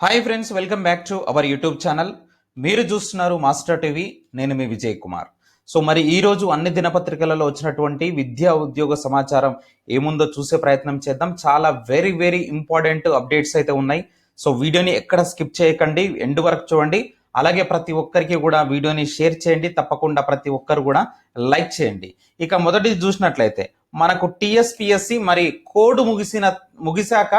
Hi friends welcome back to our YouTube channel మీరు చూస్తున్నారు master TV నేను మీ Vijay Kumar. So మరి ఈరోజు అన్ని దినపత్రికలలో వచ్చినటువంటి విద్యా ఉద్యోగ సమాచారం ఏముందో చూసే ప్రయత్నం చేద్దాం. చాలా వెరీ వెరీ ఇంపార్టెంట్ అప్డేట్స్ అయితే ఉన్నాయి. సో వీడియోని ఎక్కడ స్కిప్ చేయకండి ఎండ్ వరకు చూడండి. అలాగే ప్రతి ఒక్కరికి కూడా వీడియోని షేర్ చేయండి. తప్పకుండా ప్రతి ఒక్కరు కూడా లైక్ చేయండి. ఇక మొదటిది చూసినట్లయితే మనకు టీఎస్పిఎస్సి మరి కోడ్ ముగిసిన ముగిశాక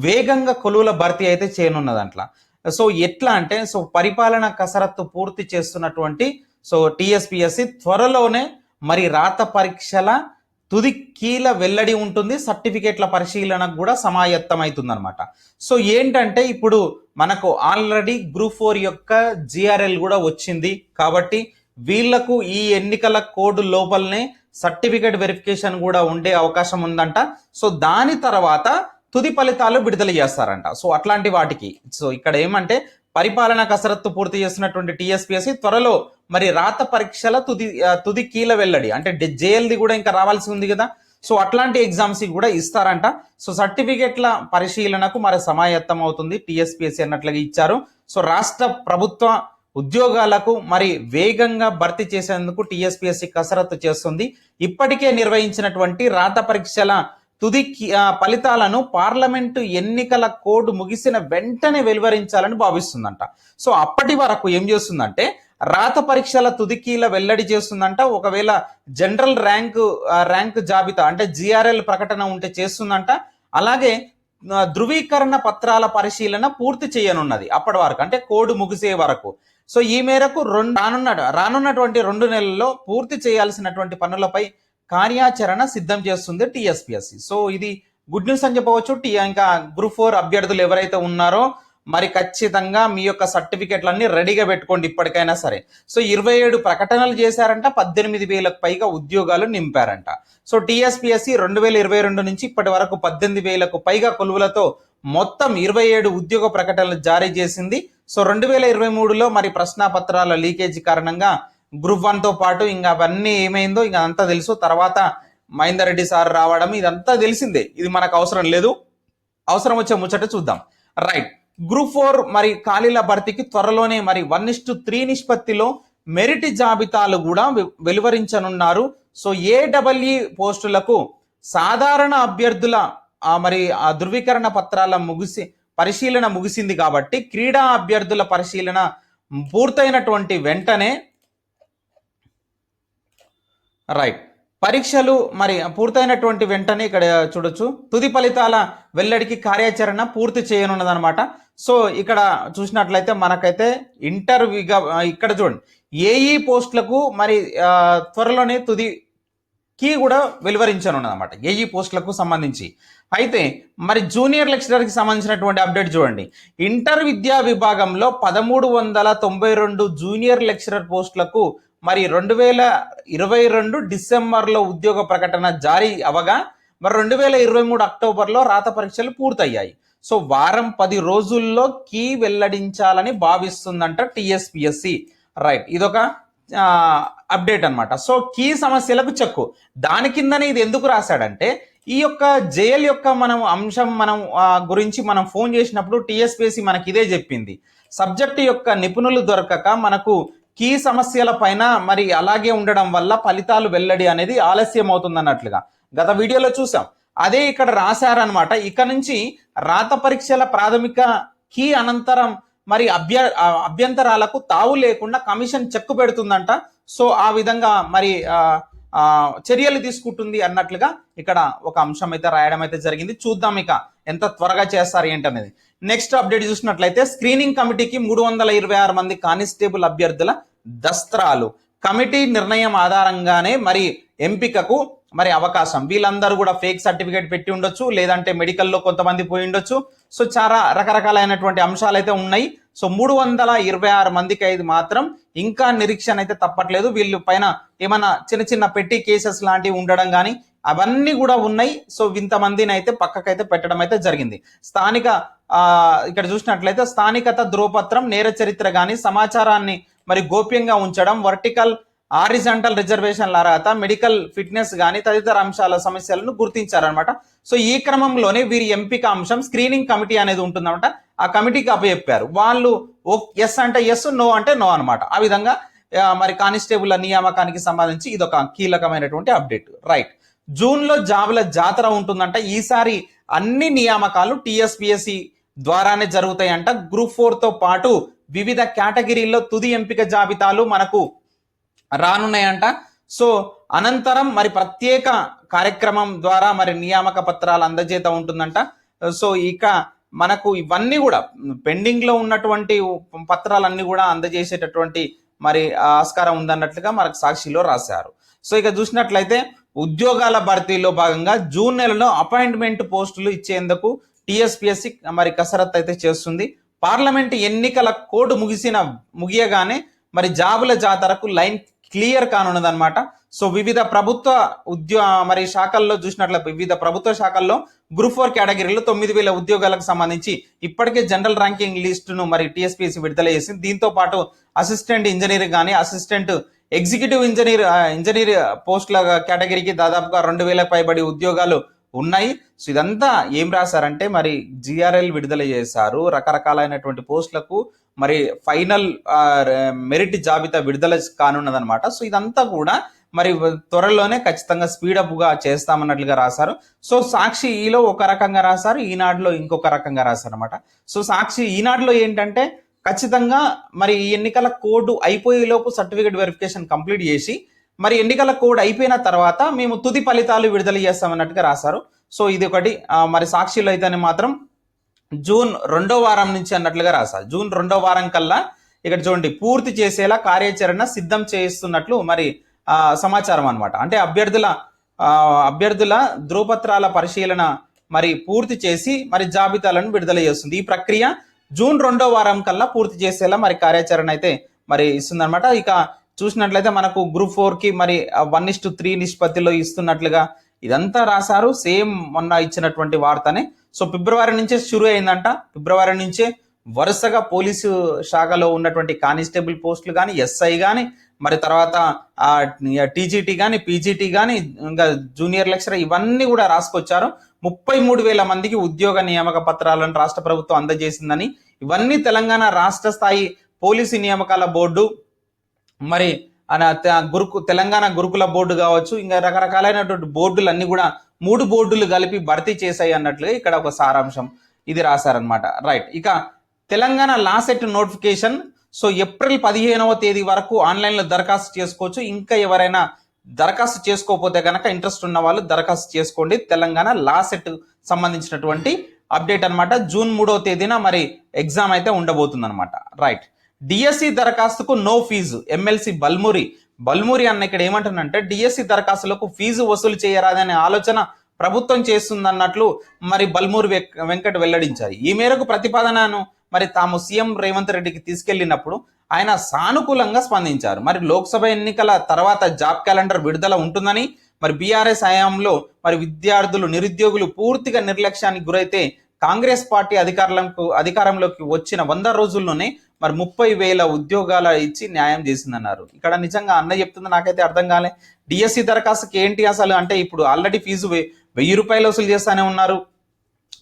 వేగంగా కొలువుల భర్తీ అయితే చేయనున్నదంట్ల సో ఎట్లా అంటే సో పరిపాలన కసరత్తు పూర్తి చేస్తున్నటువంటి సో టిఎస్పిఎస్సి త్వరలోనే మరి రాత పరీక్షల తుది కీల వెల్లడి ఉంటుంది సర్టిఫికేట్ల పరిశీలనకు కూడా సమాయత్తమవుతుంది అనమాట సో ఏంటంటే ఇప్పుడు మనకు ఆల్రెడీ గ్రూప్ ఫోర్ యొక్క జిఆర్ఎల్ కూడా వచ్చింది కాబట్టి వీళ్ళకు ఈ ఎన్నికల కోడ్ లోపలనే సర్టిఫికేట్ వెరిఫికేషన్ కూడా ఉండే అవకాశం ఉందంట. సో దాని తర్వాత తుది ఫలితాలు విడుదల చేస్తారంట. సో అట్లాంటి వాటికి. సో ఇక్కడ ఏమంటే పరిపాలన కసరత్తు పూర్తి చేస్తున్నటువంటి టీఎస్పీఎస్సీ త్వరలో మరి రాత పరీక్షల తుది తుది కీల వెల్లడి. అంటే జేఎల్ది కూడా ఇంకా రావాల్సి ఉంది కదా. సో అట్లాంటి ఎగ్జామ్స్ కూడా ఇస్తారంట. సో సర్టిఫికేట్ల పరిశీలనకు మరి సమాయత్తం అవుతుంది. టీఎస్పీఎస్సీ అన్నట్లుగా ఇచ్చారు. సో రాష్ట్ర ప్రభుత్వ ఉద్యోగాలకు మరి వేగంగా భర్తీ చేసేందుకు టీఎస్పీఎస్సీ కసరత్తు చేస్తుంది. ఇప్పటికే నిర్వహించినటువంటి రాత పరీక్షల తుది ఫలితాలను పార్లమెంటు ఎన్నికల కోడ్ ముగిసిన వెంటనే వెలువరించాలని భావిస్తుందంట. సో అప్పటి వరకు ఏం చేస్తుందంటే రాత పరీక్షల తుదికీల వెల్లడి చేస్తుందంట. ఒకవేళ జనరల్ ర్యాంకు ర్యాంక్ జాబితా అంటే జిఆర్ఎల్ ప్రకటన ఉంటే చేస్తుందంట. అలాగే ధృవీకరణ పత్రాల పరిశీలన పూర్తి చేయనున్నది అప్పటి వరకు అంటే కోడ్ ముగిసే వరకు. సో ఈ మేరకు రెండు రానున్న రానున్నటువంటి రెండు నెలల్లో పూర్తి చేయాల్సినటువంటి పనులపై కార్యాచరణ సిద్ధం చేస్తుంది టీఎస్పీఎస్సి. సో ఇది గుడ్ న్యూస్ అని చెప్పవచ్చు. టీ ఇంకా గ్రూప్ ఫోర్ అభ్యర్థులు ఎవరైతే ఉన్నారో మరి ఖచ్చితంగా మీ యొక్క సర్టిఫికెట్లన్నీ రెడీగా పెట్టుకోండి ఇప్పటికైనా సరే. సో ఇరవై ఏడు ప్రకటనలు చేశారంట పద్దెనిమిది వేలకు పైగా ఉద్యోగాలు నింపారంట. సో టీఎస్పీఎస్సి రెండు వేల ఇరవై రెండు నుంచి ఇప్పటి వరకు పద్దెనిమిది వేలకు పైగా కొలువులతో మొత్తం ఇరవై ఏడు ఉద్యోగ ప్రకటనలు జారీ చేసింది. సో రెండు వేల ఇరవై మూడులో మరి ప్రశ్నాపత్రాల లీకేజీ కారణంగా గ్రూప్ వన్తో పాటు ఇంకా అవన్నీ ఏమైందో ఇంకా అంతా తెలుసు. తర్వాత మహేందర్ రెడ్డి సార్ రావడం ఇదంతా తెలిసిందే. ఇది మనకు అవసరం లేదు. అవసరం వచ్చే ముచ్చట చూద్దాం. రైట్. గ్రూప్ ఫోర్ మరి ఖాళీల భర్తీకి త్వరలోనే మరి వన్ ఇస్టు త్రీ నిష్పత్తిలో మెరిట్ జాబితాలు కూడా వెలువరించనున్నారు. సో ఏడబ్ల్యూ పోస్టులకు సాధారణ అభ్యర్థుల ఆ, మరి ఆ ధృవీకరణ పత్రాల ముగిసి పరిశీలన ముగిసింది కాబట్టి క్రీడా అభ్యర్థుల పరిశీలన పూర్తయినటువంటి వెంటనే రైట్ పరీక్షలు మరి పూర్తయినటువంటి వెంటనే ఇక్కడ చూడొచ్చు. తుది ఫలితాల వెల్లడికి కార్యాచరణ పూర్తి చేయనున్నదన్నమాట. సో ఇక్కడ చూసినట్లయితే మనకైతే ఇంటర్వ్యూగా ఇక్కడ చూడండి. ఏఈ పోస్టులకు మరి త్వరలోనే తుది కీ కూడా వెలువరించనున్నదన్నమాట. ఏఈ పోస్టులకు సంబంధించి. అయితే మరి జూనియర్ లెక్చరర్కి సంబంధించినటువంటి అప్డేట్ చూడండి. ఇంటర్ విద్యా విభాగంలో పదమూడు వందల తొంభై రెండు జూనియర్ లెక్చరర్ పోస్టులకు మరి రెండు వేల ఇరవై రెండు డిసెంబర్లో ఉద్యోగ ప్రకటన జారీ అవగా మరి రెండు వేల ఇరవై మూడు అక్టోబర్లో రాత పరీక్షలు పూర్తయ్యాయి. సో వారం పది రోజుల్లో కీ వెల్లడించాలని భావిస్తుందంట టిఎస్పిఎస్సి. రైట్ ఇదొక అప్డేట్ అనమాట సో కీ సమస్యలకు చెక్కు. దాని కిందనే ఇది ఎందుకు రాశాడంటే ఈ యొక్క జైల్ యొక్క మనం అంశం మనం గురించి మనం ఫోన్ చేసినప్పుడు టిఎస్పిఎస్సి మనకి ఇదే చెప్పింది. సబ్జెక్ట్ యొక్క నిపుణులు దొరకక మనకు కీ సమస్యల పైన మరి అలాగే ఉండడం వల్ల ఫలితాలు వెల్లడి అనేది ఆలస్యం అవుతుంది అన్నట్లుగా గత వీడియోలో చూసాం. అదే ఇక్కడ రాశారనమాట ఇక నుంచి రాత పరీక్షల ప్రాథమిక కీ అనంతరం మరి అభ్య అభ్యంతరాలకు తావు లేకుండా కమిషన్ చెక్కు పెడుతుందంట. సో ఆ విధంగా మరి చర్యలు తీసుకుంటుంది అన్నట్లుగా ఇక్కడ ఒక అంశం అయితే రాయడం అయితే జరిగింది. చూద్దాం ఇక ఎంత త్వరగా చేస్తారు ఏంటనేది. నెక్స్ట్ అప్డేట్ చూసినట్లయితే స్క్రీనింగ్ కమిటీకి మూడు వందల ఇరవై ఆరు మంది కానిస్టేబుల్ అభ్యర్థుల దస్త్రాలు. కమిటీ నిర్ణయం ఆధారంగానే మరి ఎంపికకు మరి అవకాశం. వీళ్ళందరూ కూడా ఫేక్ సర్టిఫికేట్ పెట్టి ఉండొచ్చు లేదంటే మెడికల్లో కొంతమంది పోయి ఉండొచ్చు. సో చాలా రకరకాలైనటువంటి అంశాలు అయితే ఉన్నాయి. సో మూడు వందల ఇరవై ఆరు మందికి అయితే మాత్రం ఇంకా నిరీక్షణ అయితే తప్పట్లేదు. వీళ్ళు పైన ఏమైనా చిన్న చిన్న పెట్టి కేసెస్ లాంటివి ఉండడం కానీ అవన్నీ కూడా ఉన్నాయి. సో ఇంతమందిని అయితే పక్కకైతే పెట్టడం అయితే జరిగింది. స్థానిక ఇక్కడ చూసినట్లయితే స్థానికత ధ్రువపత్రం నేర చరిత్ర కానీ సమాచారాన్ని మరి గోప్యంగా ఉంచడం వర్టికల్ ఆరిజంటల్ రిజర్వేషన్ల అర్హత మెడికల్ ఫిట్నెస్ కానీ తదితర అంశాల సమస్యలను గుర్తించారనమాట సో ఈ క్రమంలోనే వీరి ఎంపిక అంశం స్క్రీనింగ్ కమిటీ అనేది ఉంటుందన్నమాట. ఆ కమిటీకి అప్పచెప్పారు. వాళ్ళు ఓ ఎస్ అంటే ఎస్ నో అంటే నో అనమాట ఆ విధంగా మరి కానిస్టేబుల్ నియామకానికి సంబంధించి ఇది ఒక కీలకమైనటువంటి అప్డేట్. రైట్. జూన్లో జాబుల జాతర ఉంటుందంట. ఈసారి అన్ని నియామకాలు టీఎస్పిఎస్సి ద్వారానే జరుగుతాయంట. గ్రూప్ ఫోర్తో పాటు వివిధ కేటగిరీల్లో తుది ఎంపిక జాబితాలు మనకు రానున్నాయంట. సో అనంతరం మరి ప్రత్యేక కార్యక్రమం ద్వారా మరి నియామక పత్రాలు అందజేత ఉంటుందంట. సో ఇక మనకు ఇవన్నీ కూడా పెండింగ్లో ఉన్నటువంటి పత్రాలన్నీ కూడా అందజేసేటటువంటి మరి ఆస్కారం ఉందన్నట్లుగా మనకు సాక్షిలో రాశారు. సో ఇక చూసినట్లయితే ఉద్యోగాల భర్తీలో భాగంగా జూన్ నెలలో అపాయింట్మెంట్ పోస్టులు ఇచ్చేందుకు టీఎస్పిఎస్సి మరి కసరత్తు అయితే చేస్తుంది. పార్లమెంట్ ఎన్నికల కోడ్ ముగిసిన ముగియగానే మరి జాబుల జాతరకు లైన్ క్లియర్ కానున్నదన్నమాట. సో వివిధ ప్రభుత్వ ఉద్యో మరి శాఖల్లో చూసినట్లయితే వివిధ ప్రభుత్వ శాఖల్లో గ్రూప్ ఫోర్ కేటగిరీలో తొమ్మిది వేల ఉద్యోగాలకు సంబంధించి ఇప్పటికే జనరల్ ర్యాంకింగ్ లిస్టును మరి టీఎస్పీఎస్సీ విడుదల చేసింది. దీంతో పాటు అసిస్టెంట్ ఇంజనీర్ కానీ అసిస్టెంట్ ఎగ్జిక్యూటివ్ ఇంజనీర్ ఇంజనీర్ పోస్టుల కేటగిరీకి దాదాపుగా రెండు వేల పైబడి ఉద్యోగాలు ఉన్నాయి. సో ఇదంతా ఏం రాశారంటే మరి జిఆర్ఎల్ విడుదల చేశారు. రకరకాలైనటువంటి పోస్టులకు మరి ఫైనల్ మెరిట్ జాబితా విడుదల కానున్నదన్నమాట. సో ఇదంతా కూడా మరి త్వరలోనే ఖచ్చితంగా స్పీడప్గా చేస్తామన్నట్లుగా రాశారు. సో సాక్షి ఈలో ఒక రకంగా రాశారు ఈనాడులో ఇంకొక రకంగా రాశారు అనమాట సో సాక్షి ఈనాడులో ఏంటంటే ఖచ్చితంగా మరి ఈ ఎన్నికల కోడ్ అయిపోయేలోపు సర్టిఫికేట్ వెరిఫికేషన్ కంప్లీట్ చేసి మరి ఎన్నికల కోడ్ అయిపోయిన తర్వాత మేము తుది ఫలితాలు విడుదల చేస్తామన్నట్టుగా రాశారు. సో ఇది ఒకటి. మరి సాక్షిలో అయితేనే మాత్రం జూన్ రెండో వారం నుంచి అన్నట్లుగా రాశారు. జూన్ రెండో వారం కల్లా ఇక్కడ చూడండి పూర్తి చేసేలా కార్యాచరణ సిద్ధం చేస్తున్నట్లు మరి సమాచారం అనమాట అంటే అభ్యర్థుల అభ్యర్థుల ధృవపత్రాల పరిశీలన మరి పూర్తి చేసి మరి జాబితాలను విడుదల చేస్తుంది. ఈ ప్రక్రియ జూన్ రెండో వారం కల్లా పూర్తి చేసేలా మరి కార్యాచరణ అయితే మరి ఇస్తుందన్నమాట. ఇక చూసినట్లయితే మనకు గ్రూప్ ఫోర్కి మరి వన్ ఇస్ టు త్రీ నిష్పత్తిలో ఇస్తున్నట్లుగా ఇదంతా రాశారు. సేమ్ మొన్న ఇచ్చినటువంటి వార్తనే. సో ఫిబ్రవరి నుంచే షురు అయిందంట. ఫిబ్రవరి నుంచే వరుసగా పోలీసు శాఖలో ఉన్నటువంటి కానిస్టేబుల్ పోస్టులు కానీ ఎస్ఐ కానీ మరి తర్వాత టీజీటీ కానీ పీజీటీ కానీ ఇంకా జూనియర్ లెక్చరర్ ఇవన్నీ కూడా రాసుకొచ్చారు. ముప్పై మూడు వేల మందికి ఉద్యోగ నియామక పత్రాలను రాష్ట్ర ప్రభుత్వం అందజేసిందని. ఇవన్నీ తెలంగాణ రాష్ట్ర స్థాయి పోలీసు నియామకాల బోర్డు మరి అన గురుకు తెలంగాణ గురుకుల బోర్డు కావచ్చు ఇంకా రకరకాలైనటువంటి బోర్డులు అన్ని కూడా మూడు బోర్డులు కలిపి భర్తీ చేశాయి అన్నట్లుగా ఇక్కడ ఒక సారాంశం ఇది రాశారనమాట రైట్. ఇక Telangana LAWCET notification so April పదిహేనవ తేదీ వరకు ఆన్లైన్లో దరఖాస్తు చేసుకోవచ్చు. ఇంకా ఎవరైనా దరఖాస్తు చేసుకోకపోతే కనుక ఇంట్రెస్ట్ ఉన్న వాళ్ళు దరఖాస్తు చేసుకోండి. తెలంగాణ లాసెట్ సంబంధించినటువంటి అప్డేట్ అన్నమాట. జూన్ మూడవ తేదీన మరి ఎగ్జామ్ అయితే ఉండబోతుంది అనమాట రైట్. డిఎస్సి దరఖాస్తుకు no fee MLC Balmuri. Balmuri అన్న ఇక్కడ ఏమంటున్నంటే డిఎస్సి దరఖాస్తులకు ఫీజు వసూలు చేయరాదనే ఆలోచన ప్రభుత్వం చేస్తుందన్నట్లు మరి బల్మూరి వెక్- వెంకట్ వెల్లడించారు. ఈ మేరకు ప్రతిపాదనను మరి తాము సీఎం రేవంత్ రెడ్డికి తీసుకెళ్ళినప్పుడు ఆయన సానుకూలంగా స్పందించారు. మరి లోక్సభ ఎన్నికల తర్వాత జాబ్ క్యాలెండర్ విడుదల ఉంటుందని మరి బీఆర్ఎస్ హయాంలో మరి విద్యార్థులు నిరుద్యోగులు పూర్తిగా నిర్లక్ష్యానికి గురైతే కాంగ్రెస్ పార్టీ అధికారులకు అధికారంలోకి వచ్చిన వంద రోజుల్లోనే మరి ముప్పై వేల ఉద్యోగాలు ఇచ్చి న్యాయం చేసిందన్నారు. ఇక్కడ నిజంగా అన్న చెప్తుంది నాకైతే అర్థం కాలే. డిఎస్సి దరఖాస్తుకి ఏంటి అసలు? అంటే ఇప్పుడు ఆల్రెడీ ఫీజు వెయ్యి రూపాయలు వసూలు చేస్తానే ఉన్నారు.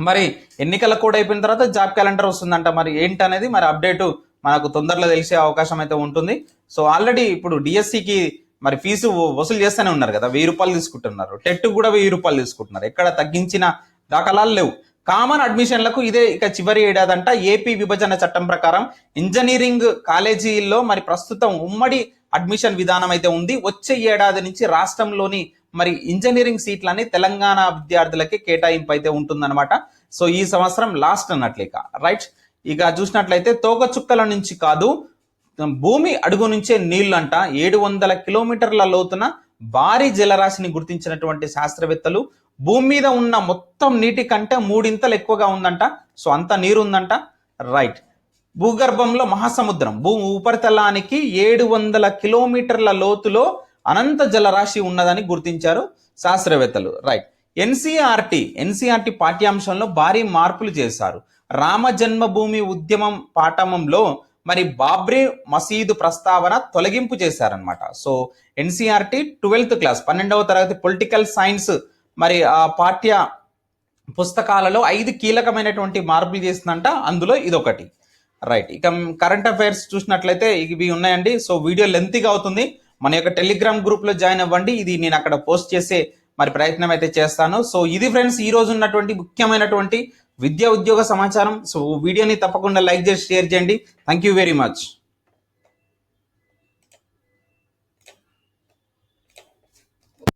మరి ఎన్నికల కోడ్ అయిపోయిన తర్వాత జాబ్ క్యాలెండర్ వస్తుందంట. మరి ఏంటనేది మరి అప్డేట్ మనకు తొందరలో తెలిసే అవకాశం అయితే ఉంటుంది. సో ఆల్రెడీ ఇప్పుడు డిఎస్సికి మరి ఫీజు వసూలు చేస్తూనే ఉన్నారు కదా. వెయ్యి రూపాయలు తీసుకుంటున్నారు. టెట్ కూడా వెయ్యి రూపాయలు తీసుకుంటున్నారు. ఎక్కడ తగ్గించిన దాఖలాలు లేవు. కామన్ అడ్మిషన్లకు ఇదే ఇక చివరి ఏడాదంట ఏపీ విభజన చట్టం ప్రకారం ఇంజనీరింగ్ కాలేజీల్లో మరి ప్రస్తుతం ఉమ్మడి అడ్మిషన్ విధానం అయితే ఉంది. వచ్చే ఏడాది నుంచి రాష్ట్రంలోని మరి ఇంజనీరింగ్ సీట్లని తెలంగాణ విద్యార్థులకి కేటాయింపు అయితే ఉంటుందన్నమాట. సో ఈ సంవత్సరం లాస్ట్ అన్నట్లేక. రైట్? ఇక చూసినట్లయితే తోకచుక్కల నుంచి కాదు భూమి అడుగు నుంచే నీళ్ళంట ఏడు వందల కిలోమీటర్ల లోతున భారీ జలరాశిని గుర్తించినటువంటి శాస్త్రవేత్తలు భూమి మీద ఉన్న మొత్తం నీటి కంటే మూడింతలు ఎక్కువగా ఉందంట. సో అంత నీరు ఉందంట రైట్. భూగర్భంలో మహాసముద్రం. భూమి ఉపరితలానికి ఏడు వందల కిలోమీటర్ల లోతులో అనంత జలరాశి ఉన్నదని గుర్తించారు శాస్త్రవేత్తలు. రైట్. ఎన్సీఆర్టీ ఎన్సీఆర్టీ పాఠ్యాంశంలో భారీ మార్పులు చేశారు. రామ జన్మభూమి ఉద్యమం పాఠమంలో మరి బాబ్రీ మసీదు ప్రస్తావన తొలగింపు చేశారనమాట సో ఎన్సీఆర్టీ ట్వెల్త్ క్లాస్ పన్నెండవ తరగతి పొలిటికల్ సైన్స్ మరి ఆ పాఠ్య పుస్తకాలలో ఐదు కీలకమైనటువంటి మార్పులు చేసిందంట. అందులో ఇదొకటి. రైట్. ఇక కరెంట్ అఫైర్స్ చూసినట్లయితే ఇవి ఉన్నాయండి. సో వీడియో లెంతీగా అవుతుంది. మన యొక్క టెలిగ్రామ్ గ్రూప్లో జాయిన్ అవ్వండి. ఇది నేను అక్కడ పోస్ట్ చేసే మరి ప్రయత్నం అయితే చేస్తాను. సో ఇది ఫ్రెండ్స్ ఈ రోజు ఉన్నటువంటి ముఖ్యమైనటువంటి విద్యా ఉద్యోగ సమాచారం. సో వీడియోని తప్పకుండా లైక్ చేసి షేర్ చేయండి. Thank you very much